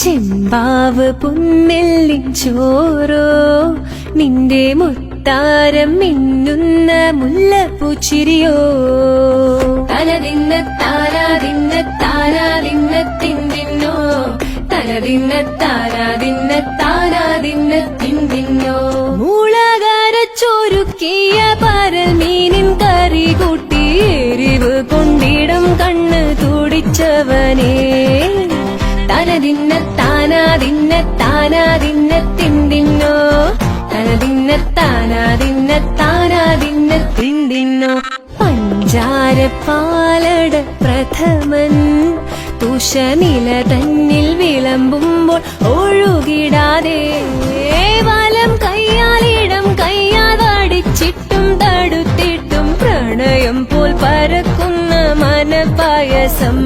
ചെമ്പാവ് പുന്നെല്ലി ചോറോ നിന്റെ മുത്താരം മിന്നുന്ന മുല്ലപ്പൂച്ചിരിയോ തലതിന്ന താരാതിന്ന താരാതിന്ന തിന്തിന്നോ തലതിന്ന താരാതിന്ന താരാതിന്ന തിന്തിന്നോ മൂളകാര ചൊരുക്കിയ പരമീനിൻ കറി കൂട്ടി എരിവ് കൊണ്ടിടം കണ്ണ് തുടിച്ചവനേ. തനതിന്ന താനാതിന്ന താനാതിന്ന തിന്തിന്നോ തനതിന്ന താനാതിന്ന താനാതിന്ന തിന്തിന്നോ പഞ്ചാര പാലട പ്രഥമൻ തുഷനില തന്നിൽ വിളമ്പുമ്പോൾ ഒഴുകിടാതെ വലം കയ്യാലിടം കയ്യാൽ വടിച്ചിട്ടും തടുത്തിട്ടും പ്രണയം പോൽ പരക്കുന്ന മനപായസം